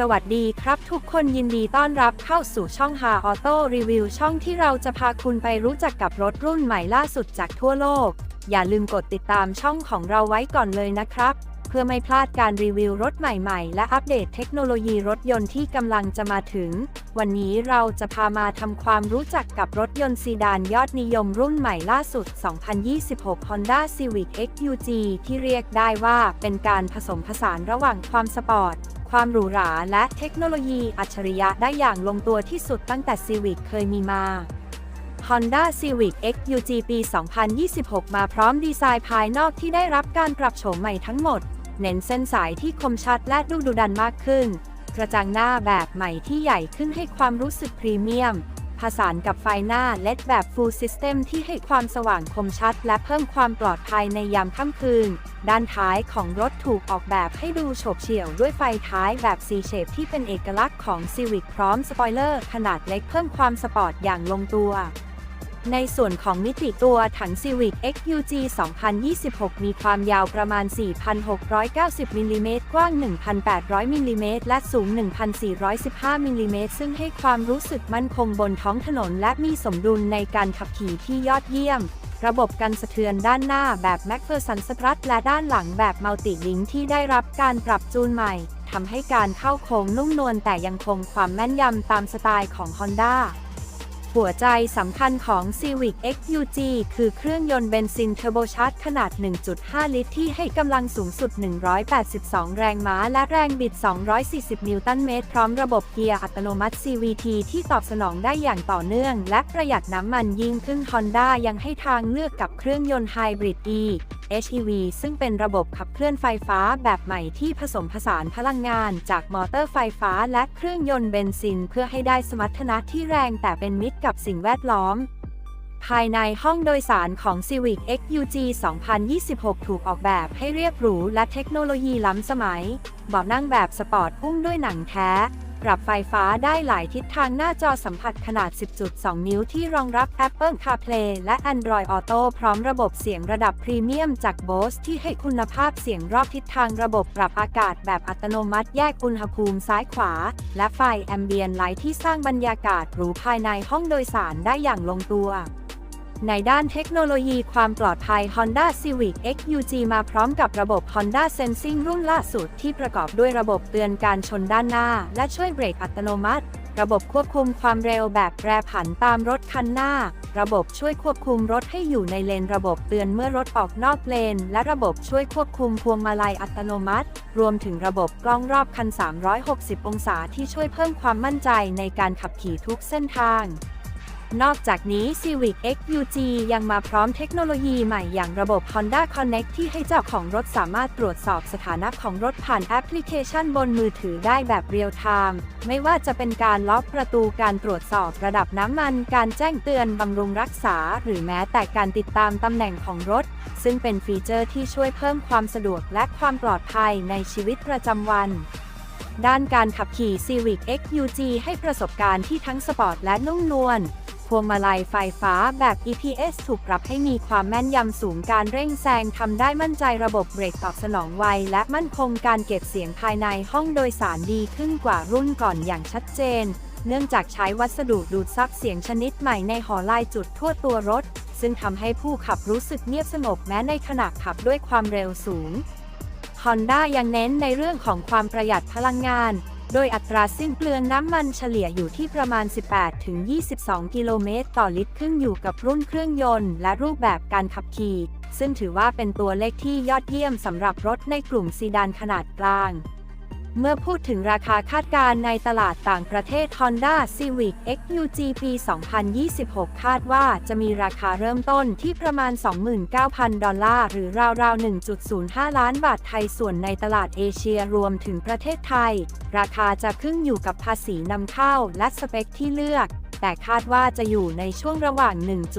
สวัสดีครับทุกคนยินดีต้อนรับเข้าสู่ช่องฮาออโต้รีวิวช่องที่เราจะพาคุณไปรู้จักกับรถรุ่นใหม่ล่าสุดจากทั่วโลก อย่าลืมกดติดตามช่องของเราไว้ก่อนเลยนะครับ เพื่อไม่พลาดการรีวิวรถใหม่ๆ และอัปเดตเทคโนโลยีรถยนต์ที่กำลังจะมาถึง วันนี้เราจะพามาทำความรู้จักกับรถยนต์ซีดานยอดนิยมรุ่นใหม่ล่าสุด 2026 Honda Civic XUG ที่เรียกได้ว่าเป็นการผสมผสานระหว่างความสปอร์ต ความหรูหราและเทคโนโลยีอัจฉริยะได้อย่างลงตัวที่สุดตั้งแต่ Civic เคยมีมา Honda Civic XUG ปี 2026 มาพร้อมดีไซน์ภายนอกที่ได้รับการปรับโฉมใหม่ทั้งหมด เน้นเส้นสายที่คมชัดและดูดุดันมากขึ้น กระจังหน้าแบบใหม่ที่ใหญ่ขึ้นให้ความรู้สึกพรีเมียม ผสานกับไฟหน้าเลดแบบ Full System ที่ให้ความสว่างคมชัด และเพิ่มความปลอดภัยในยามค่ำคืน ด้านท้ายของรถถูกออกแบบให้ดูโฉบเฉี่ยวด้วยไฟท้ายแบบ C shape ที่เป็นเอกลักษณ์ของ Civic พร้อมสปอยเลอร์ขนาดเล็กเพิ่มความสปอร์ตอย่างลงตัว ในส่วนของมิติตัวถัง Civic XUG 2026 มีความยาวประมาณ 4,690มิลลิเมตรกว้าง 1,800มิลลิเมตรและสูง 1,415มิลลิเมตรซึ่งให้ความรู้สึกมั่นคงบนท้องถนนและมีสมดุลในการขับขี่ที่ยอดเยี่ยม ระบบกันสะเทือนด้านหน้าแบบ MacPherson Strut และด้านหลังแบบ Multi Link ที่ได้รับการปรับจูนใหม่ทำให้การเข้าโค้งนุ่มนวลแต่ยังคงความแม่นยำตามสไตล์ของ Honda หัวใจสำคัญของ Civic XUG คือเครื่องยนต์เบนซินเทอร์โบชาร์จขนาด 1.5 ลิตร ที่ให้กำลังสูงสุด 182 แรงม้า และแรงบิด 240 นิวตันเมตร พร้อมระบบเกียร์อัตโนมัติ CVT ที่ตอบสนองได้อย่างต่อเนื่อง และประหยัดน้ำมันยิ่งขึ้น Honda ยังให้ทางเลือกกับเครื่องยนต์ไฮบริด E HEV ซึ่งเป็นระบบขับเคลื่อนไฟฟ้าแบบใหม่ที่ผสมผสานพลังงานจากมอเตอร์ไฟฟ้าและเครื่องยนต์เบนซิน เพื่อให้ได้สมรรถนะที่แรงแต่เป็นมิตรกับสิ่งแวดล้อม ภายในห้องโดยสารของ Civic XUG 2026 ถูกออกแบบให้เรียบหรูและเทคโนโลยีล้ำสมัย เบาะนั่งแบบสปอร์ตพุ่งด้วยหนังแท้ รับไฟฟ้าได้หลายทิศทางหน้าจอสัมผัสขนาด 10.2 นิ้วที่รองรับ Apple CarPlay และ Android Auto พร้อมระบบเสียงระดับพรีเมียมจาก Bose ที่ให้คุณภาพเสียงรอบทิศทางระบบปรับอากาศแบบอัตโนมัติแยกอุณหภูมิซ้ายขวา และไฟแอมเบียนไลท์ที่สร้างบรรยากาศหรูภายในห้องโดยสารได้อย่างลงตัว ในด้านเทคโนโลยีความปลอดภัย Honda Civic XUG มาพร้อมกับระบบ Honda Sensing รุ่นล่าสุดที่ประกอบด้วยระบบเตือนการชนด้านหน้า และช่วยเบรกอัตโนมัติ ระบบควบคุมความเร็วแบบแปรผันตามรถคันหน้า ระบบช่วยควบคุมรถให้อยู่ในเลน ระบบเตือนเมื่อรถออกนอกเลน และระบบช่วยควบคุมพวงมาลัยอัตโนมัติ รวมถึงระบบกล้องรอบคัน 360 องศาที่ช่วยเพิ่มความมั่นใจในการขับขี่ทุกเส้นทาง นอกจากนี้ Civic XUG ยังมาพร้อมเทคโนโลยีใหม่อย่างระบบ Honda Connect ที่ให้เจ้าของรถสามารถตรวจสอบสถานะของรถผ่านแอปพลิเคชันบนมือถือได้แบบเรียลไทม์ไม่ว่าจะเป็นการล็อกประตูการตรวจสอบระดับน้ำมัน การแจ้งเตือนบำรุงรักษา หรือแม้แต่การติดตามตำแหน่งของรถ ซึ่งเป็นฟีเจอร์ที่ช่วยเพิ่มความสะดวกและความปลอดภัยในชีวิตประจำวันด้านการขับขี่ Civic XUG ให้ประสบการณ์ที่ทั้งสปอร์ตและนุ่มนวล พวงมาลัยไฟฟ้าแบบ EPS ถูกปรับให้มีความแม่นยำสูงการเร่งแซงทำได้มั่นใจระบบเบรกตอบสนองไว และมั่นคงการเก็บเสียงภายในห้องโดยสารดีขึ้นกว่ารุ่นก่อนอย่างชัดเจน เนื่องจากใช้วัสดุดูดซับเสียงชนิดใหม่ในหอลายจุดทั่วตัวรถ ซึ่งทำให้ผู้ขับรู้สึกเงียบสงบแม้ในขณะขับด้วยความเร็วสูง Honda ยังเน้นในเรื่องของความประหยัดพลังงาน โดยอัตราสิ้นเปลืองน้ำมันเฉลี่ยอยู่ที่ประมาณ 18-22 กิโลเมตรต่อลิตรขึ้นอยู่กับรุ่นเครื่องยนต์และรูปแบบการขับขี่ ซึ่งถือว่าเป็นตัวเลขที่ยอดเยี่ยมสำหรับรถในกลุ่มซีดานขนาดกลาง เมื่อพูดถึงราคาคาดการณ์ในตลาดต่างประเทศ Honda Civic XUG ปี 2026 คาดว่าจะมีราคาเริ่มต้นที่ประมาณ 29,000 ดอลลาร์ หรือราวๆ 1.05 ล้านบาทไทย ส่วนในตลาดเอเชียรวมถึงประเทศไทย ราคาจะขึ้นอยู่กับภาษีนำเข้าและสเปคที่เลือก แต่คาดว่าจะอยู่ในช่วงระหว่าง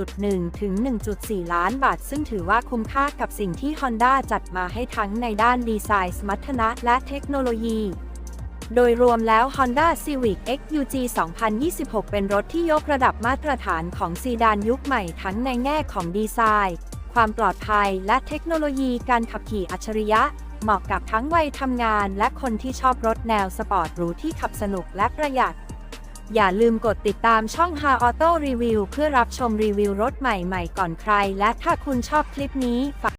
1.1 ถึง 1.4 ล้านบาท ซึ่งถือว่าคุ้มค่ากับสิ่งที่ Honda จัดมาให้ทั้งในด้านดีไซน์สมรรถนะและเทคโนโลยีโดยรวมแล้ว Honda Civic XUG 2026 เป็นรถที่ยกระดับมาตรฐานของซีดานยุคใหม่ทั้งในแง่ของดีไซน์ ความปลอดภัยและเทคโนโลยีการขับขี่อัจฉริยะ เหมาะกับทั้งวัยทำงานและคนที่ชอบรถแนวสปอร์ตหรูที่ขับสนุกและประหยัด อย่าลืมกดติดตามช่อง h a Auto Review เพื่อรับชมรีวิวรถใหม่ๆ ก่อนใคร และถ้าคุณชอบคลิปนี้ฝาก